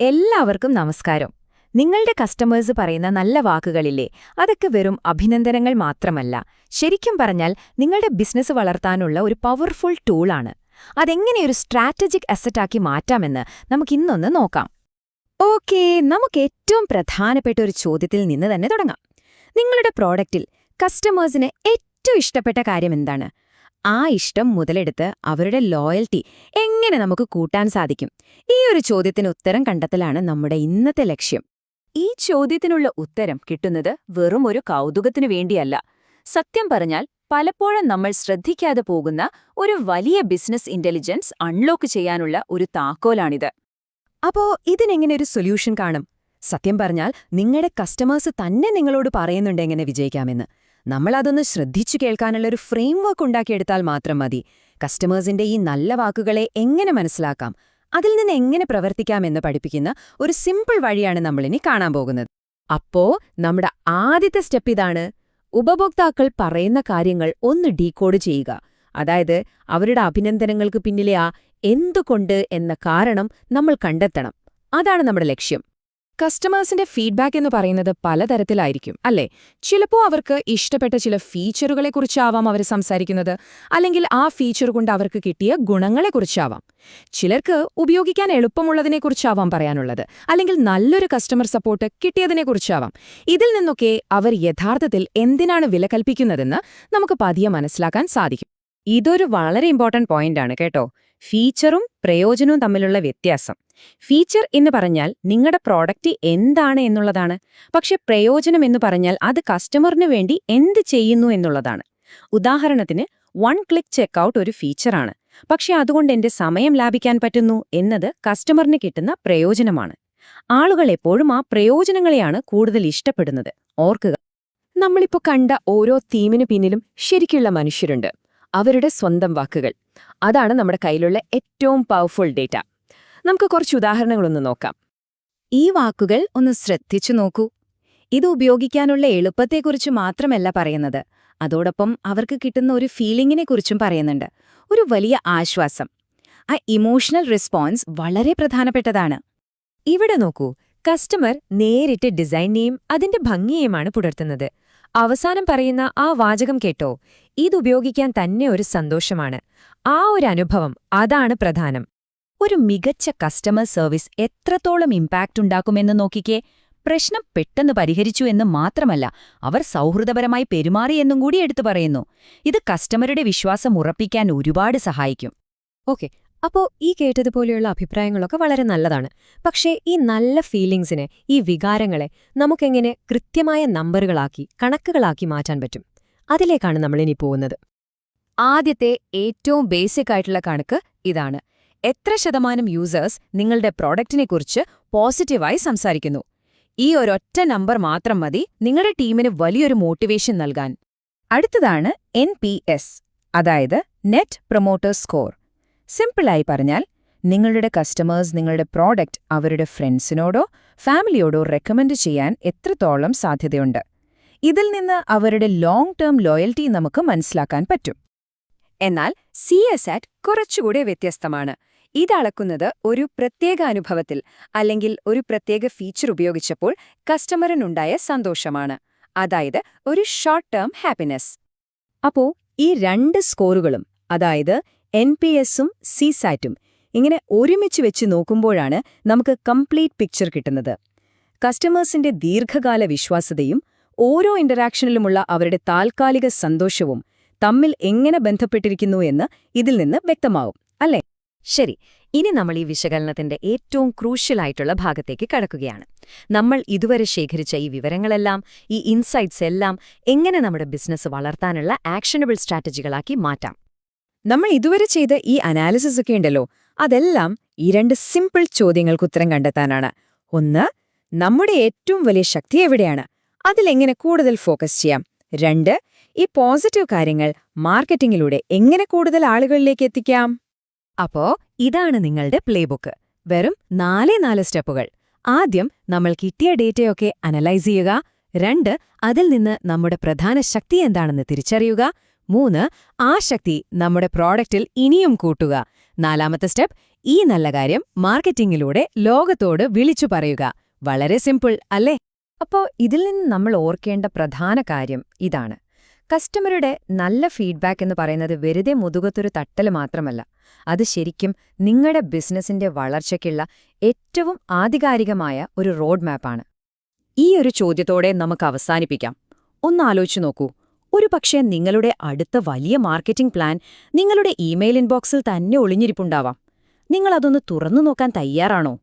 എല്ലാവർക്കും നമസ്കാരം. നിങ്ങളുടെ കസ്റ്റമേഴ്സ് പറയുന്ന നല്ല വാക്കുകളില്ലേ അതൊക്കെ വെറും അഭിനന്ദനങ്ങൾ മാത്രമല്ല. ശരിക്കും പറഞ്ഞാൽ നിങ്ങളുടെ ബിസിനസ് വളർത്താനുള്ള ഒരു പവർഫുൾ ടൂളാണ് അതെങ്ങനെ ഒരു സ്ട്രാറ്റജിക് അസറ്റാക്കി മാറ്റാമെന്ന് നമുക്കിന്നൊന്ന് നോക്കാം. ഓക്കേ നമുക്ക് ഏറ്റവും പ്രധാനപ്പെട്ട ഒരു ചോദ്യത്തിൽ നിന്ന് തന്നെ തുടങ്ങാം. നിങ്ങളുടെ പ്രോഡക്റ്റിൽ കസ്റ്റമേഴ്സിന് ഏറ്റവും ഇഷ്ടപ്പെട്ട കാര്യം എന്താണ്? ആ ഇഷ്ടം മുതലെടുത്ത് അവരുടെ ലോയൽറ്റി എങ്ങനെ നമുക്ക് കൂട്ടാൻ സാധിക്കും? ഈ ഒരു ചോദ്യത്തിന് ഉത്തരം കണ്ടെത്തലാണ് നമ്മുടെ ഇന്നത്തെ ലക്ഷ്യം. ഈ ചോദ്യത്തിനുള്ള ഉത്തരം കിട്ടുന്നത് വെറും ഒരു കൗതുകത്തിനു വേണ്ടിയല്ല. സത്യം പറഞ്ഞാൽ പലപ്പോഴും നമ്മൾ ശ്രദ്ധിക്കാതെ പോകുന്ന ഒരു വലിയ ബിസിനസ് ഇന്റലിജൻസ് അൺലോക്ക് ചെയ്യാനുള്ള ഒരു താക്കോലാണിത്. അപ്പോ ഇതിനെങ്ങനെ ഒരു സൊല്യൂഷൻ കാണും? സത്യം പറഞ്ഞാൽ നിങ്ങളുടെ കസ്റ്റമേഴ്സ് തന്നെ നിങ്ങളോട് പറയുന്നുണ്ട് എങ്ങനെ വിജയിക്കാമെന്ന്. നമ്മളതൊന്ന് ശ്രദ്ധിച്ചു കേൾക്കാനുള്ള ഒരു ഫ്രെയിംവർക്ക് ഉണ്ടാക്കിയെടുത്താൽ മാത്രം മതി. കസ്റ്റമേഴ്സിന്റെ ഈ നല്ല വാക്കുകളെ എങ്ങനെ മനസ്സിലാക്കാം? അതിൽ നിന്ന് എങ്ങനെ പ്രവർത്തിക്കാമെന്ന് പഠിപ്പിക്കുന്ന ഒരു സിമ്പിൾ വഴിയാണ് നമ്മളിനി കാണാൻ പോകുന്നത്. അപ്പോ നമ്മുടെ ആദ്യത്തെ സ്റ്റെപ്പ് ഇതാണ് ഉപഭോക്താക്കൾ പറയുന്ന കാര്യങ്ങൾ ഒന്ന് ഡീകോഡ് ചെയ്യുക. അതായത് അവരുടെ അഭിനന്ദനങ്ങൾക്ക് പിന്നിലെ ആ എന്തുകൊണ്ട് എന്ന കാരണം നമ്മൾ കണ്ടെത്തണം. അതാണ് നമ്മുടെ ലക്ഷ്യം. കസ്റ്റമേഴ്സിന്റെ ഫീഡ്ബാക്ക് എന്ന് പറയുന്നത് പലതരത്തിലായിരിക്കും അല്ലേ? ചിലപ്പോൾ അവർക്ക് ഇഷ്ടപ്പെട്ട ചില ഫീച്ചറുകളെക്കുറിച്ചാവാം അവർ സംസാരിക്കുന്നത് അല്ലെങ്കിൽ ആ ഫീച്ചർ കൊണ്ട് അവർക്ക് കിട്ടിയ ഗുണങ്ങളെക്കുറിച്ചാവാം. ചിലർക്ക് ഉപയോഗിക്കാൻ എളുപ്പമുള്ളതിനെക്കുറിച്ചാവാം പറയാനുള്ളത് അല്ലെങ്കിൽ നല്ലൊരു കസ്റ്റമർ സപ്പോർട്ട് കിട്ടിയതിനെക്കുറിച്ചാവാം. ഇതിൽ നിന്നൊക്കെ അവർ യഥാർത്ഥത്തിൽ എന്തിനാണ് വില കൽപ്പിക്കുന്നതെന്ന് നമുക്ക് പതിയെ മനസ്സിലാക്കാൻ സാധിക്കും. ഇതൊരു വളരെ ഇമ്പോർട്ടന്റ് പോയിന്റാണ് കേട്ടോ. ഫീച്ചറും പ്രയോജനവും തമ്മിലുള്ള വ്യത്യാസം. ഫീച്ചർ എന്ന് പറഞ്ഞാൽ നിങ്ങളുടെ പ്രോഡക്റ്റ് എന്താണ് എന്നുള്ളതാണ്. പക്ഷെ പ്രയോജനം എന്ന് പറഞ്ഞാൽ അത് കസ്റ്റമറിന് വേണ്ടി എന്ത് ചെയ്യുന്നു എന്നുള്ളതാണ്. ഉദാഹരണത്തിന് വൺ ക്ലിക്ക് ചെക്കൗട്ട് ഒരു ഫീച്ചറാണ്. പക്ഷെ അതുകൊണ്ട് എന്റെ സമയം ലാഭിക്കാൻ പറ്റുന്നു എന്നത് കസ്റ്റമറിന് കിട്ടുന്ന പ്രയോജനമാണ്. ആളുകൾ എപ്പോഴും ആ പ്രയോജനങ്ങളെയാണ് കൂടുതൽ ഇഷ്ടപ്പെടുന്നത്. ഓർക്കുക. നമ്മളിപ്പോ കണ്ട ഓരോ തീമിനു പിന്നിലും ശരിക്കുള്ള മനുഷ്യരുണ്ട്. അവരുടെ സ്വന്തം വാക്കുകൾ. അതാണ് നമ്മുടെ കയ്യിലുള്ള ഏറ്റവും പവർഫുൾ ഡേറ്റ നമുക്ക് കുറച്ച് ഉദാഹരണങ്ങളൊന്ന് നോക്കാം. ഈ വാക്കുകൾ ഒന്ന് ശ്രദ്ധിച്ചു നോക്കൂ. ഇത് ഉപയോഗിക്കാനുള്ള എളുപ്പത്തെക്കുറിച്ച് മാത്രമല്ല പറയുന്നത്. അതോടൊപ്പം അവർക്ക് കിട്ടുന്ന ഒരു ഫീലിംഗിനെക്കുറിച്ചും പറയുന്നുണ്ട്. ഒരു വലിയ ആശ്വാസം. ആ ഇമോഷണൽ റെസ്പോൺസ് വളരെ പ്രധാനപ്പെട്ടതാണ്. ഇവിടെ നോക്കൂ. കസ്റ്റമർ നേരിട്ട് ഡിസൈനെയും അതിന്റെ ഭംഗിയെയുമാണ് പുലർത്തുന്നത്. അവസാനം പറയുന്ന ആ വാചകം കേട്ടോ. ഇതുപയോഗിക്കാൻ തന്നെ ഒരു സന്തോഷമാണ്. ആ ഒരു അനുഭവം അതാണ് പ്രധാനം. ഒരു മികച്ച കസ്റ്റമർ സർവീസ് എത്രത്തോളം ഇമ്പാക്റ്റ് ഉണ്ടാക്കുമെന്ന് നോക്കിക്കേ പ്രശ്നം പെട്ടെന്ന് പരിഹരിച്ചു എന്ന് മാത്രമല്ല അവർ സൗഹൃദപരമായി പെരുമാറിയെന്നും കൂടി എടുത്തു പറയുന്നു. ഇത് കസ്റ്റമറുടെ വിശ്വാസം ഉറപ്പിക്കാൻ ഒരുപാട് സഹായിക്കും. ഓക്കെ അപ്പോ ഈ കേട്ടതുപോലെയുള്ള അഭിപ്രായങ്ങളൊക്കെ വളരെ നല്ലതാണ്. പക്ഷേ ഈ നല്ല ഫീലിംഗ്സിനെ ഈ വികാരങ്ങളെ നമുക്കെങ്ങനെ കൃത്യമായ നമ്പറുകളാക്കി കണക്കുകളാക്കി മാറ്റാൻ പറ്റും? അതിലേക്കാണ് നമ്മളിനി പോകുന്നത്. ആദ്യത്തെ ഏറ്റവും ബേസിക് ആയിട്ടുള്ള കണക്ക് ഇതാണ്. എത്ര ശതമാനം യൂസേഴ്സ് നിങ്ങളുടെ പ്രോഡക്റ്റിനെക്കുറിച്ച് പോസിറ്റീവായി സംസാരിക്കുന്നു? ഈ ഒരൊറ്റ നമ്പർ മാത്രം മതി നിങ്ങളുടെ ടീമിന് വലിയൊരു മോട്ടിവേഷൻ നൽകാൻ. അടുത്തതാണ് എൻ അതായത് നെറ്റ് പ്രൊമോട്ടേഴ്സ് സ്കോർ. സിമ്പിളായി പറഞ്ഞാൽ നിങ്ങളുടെ കസ്റ്റമേഴ്സ് നിങ്ങളുടെ പ്രോഡക്റ്റ് അവരുടെ ഫ്രണ്ട്സിനോടോ ഫാമിലിയോടോ റെക്കമെൻഡ് ചെയ്യാൻ എത്രത്തോളം സാധ്യതയുണ്ട്. ഇതിൽ നിന്ന് അവരുടെ ലോങ് ടേം ലോയൽറ്റി നമുക്ക് മനസ്സിലാക്കാൻ പറ്റും. എന്നാൽ സി എസ് ആറ്റ് കുറച്ചുകൂടെ വ്യത്യസ്തമാണ്. ഇതളക്കുന്നത് ഒരു പ്രത്യേക അനുഭവത്തിൽ അല്ലെങ്കിൽ ഒരു പ്രത്യേക ഫീച്ചർ ഉപയോഗിച്ചപ്പോൾ കസ്റ്റമറിനുണ്ടായ സന്തോഷമാണ്. അതായത് ഒരു ഷോർട്ട് ടേം ഹാപ്പിനെസ് അപ്പോ ഈ രണ്ട് സ്കോറുകളും അതായത് എൻ പി എസും സിസാറ്റും ഇങ്ങനെ ഒരുമിച്ച് വെച്ച് നോക്കുമ്പോഴാണ് നമുക്ക് കംപ്ലീറ്റ് പിക്ചർ കിട്ടുന്നത്. കസ്റ്റമേഴ്സിന്റെ ദീർഘകാല വിശ്വാസതയും ഓരോ ഇന്ററാക്ഷനിലുമുള്ള അവരുടെ താൽക്കാലിക സന്തോഷവും തമ്മിൽ എങ്ങനെ ബന്ധപ്പെട്ടിരിക്കുന്നു എന്ന് ഇതിൽ നിന്ന് വ്യക്തമാവും അല്ലേ? ശരി ഇനി നമ്മൾ ഈ വിശകലനത്തിന്റെ ഏറ്റവും ക്രൂഷ്യലായിട്ടുള്ള ഭാഗത്തേക്ക് കടക്കുകയാണ്. നമ്മൾ ഇതുവരെ ശേഖരിച്ച ഈ വിവരങ്ങളെല്ലാം ഈ ഇൻസൈറ്റ്സ് എല്ലാം എങ്ങനെ നമ്മുടെ ബിസിനസ് വളർത്താനുള്ള ആക്ഷനബിൾ സ്ട്രാറ്റജികളാക്കി മാറ്റാം. നമ്മൾ ഇതുവരെ ചെയ്ത ഈ അനാലിസിസ് ഒക്കെ ഉണ്ടല്ലോ അതെല്ലാം ഈ രണ്ട് സിമ്പിൾ ചോദ്യങ്ങൾക്ക് ഉത്തരം കണ്ടെത്താനാണ്. ഒന്ന് നമ്മുടെ ഏറ്റവും വലിയ ശക്തി എവിടെയാണ്? അതിലെങ്ങനെ കൂടുതൽ ഫോക്കസ് ചെയ്യാം? രണ്ട് ഈ പോസിറ്റീവ് കാര്യങ്ങൾ മാർക്കറ്റിംഗിലൂടെ എങ്ങനെ കൂടുതൽ ആളുകളിലേക്ക് എത്തിക്കാം? അപ്പോ ഇതാണ് നിങ്ങളുടെ പ്ലേബുക്ക് വെറും നാലേ നാല് സ്റ്റെപ്പുകൾ. ആദ്യം നമ്മൾ കിട്ടിയ ഡേറ്റയൊക്കെ അനലൈസ് ചെയ്യുക. രണ്ട് അതിൽ നിന്ന് നമ്മുടെ പ്രധാന ശക്തി എന്താണെന്ന് തിരിച്ചറിയുക. മൂന്ന് ആ ശക്തി നമ്മുടെ പ്രോഡക്റ്റിൽ ഇനിയും കൂട്ടുക. നാലാമത്തെ സ്റ്റെപ്പ് ഈ നല്ല കാര്യം മാർക്കറ്റിംഗിലൂടെ ലോകത്തോട് വിളിച്ചു പറയുക. വളരെ സിമ്പിൾ അല്ലേ? അപ്പോ ഇതിൽ നിന്ന് നമ്മൾ ഓർക്കേണ്ട പ്രധാന കാര്യം ഇതാണ്. കസ്റ്റമറുടെ നല്ല ഫീഡ്ബാക്ക് എന്ന് പറയുന്നത് വെറുതെ മുതുകത്തൊരു തട്ടൽ മാത്രമല്ല. അത് ശരിക്കും നിങ്ങളുടെ ബിസിനസിന്റെ വളർച്ചയ്ക്കുള്ള ഏറ്റവും ആധികാരികമായ ഒരു റോഡ് മാപ്പാണ് ഈ ഒരു ചോദ്യത്തോടെ നമുക്ക് അവസാനിപ്പിക്കാം. ഒന്ന് ആലോചിച്ച് നോക്കൂ. ഒരു പക്ഷേ നിങ്ങളുടെ അടുത്ത വലിയ മാർക്കറ്റിംഗ് പ്ലാൻ നിങ്ങളുടെ ഇമെയിൽ ഇൻബോക്സിൽ തന്നെ ഒളിഞ്ഞിരിപ്പുണ്ടാവാം. നിങ്ങളതൊന്ന് തുറന്നു നോക്കാൻ തയ്യാറാണോ?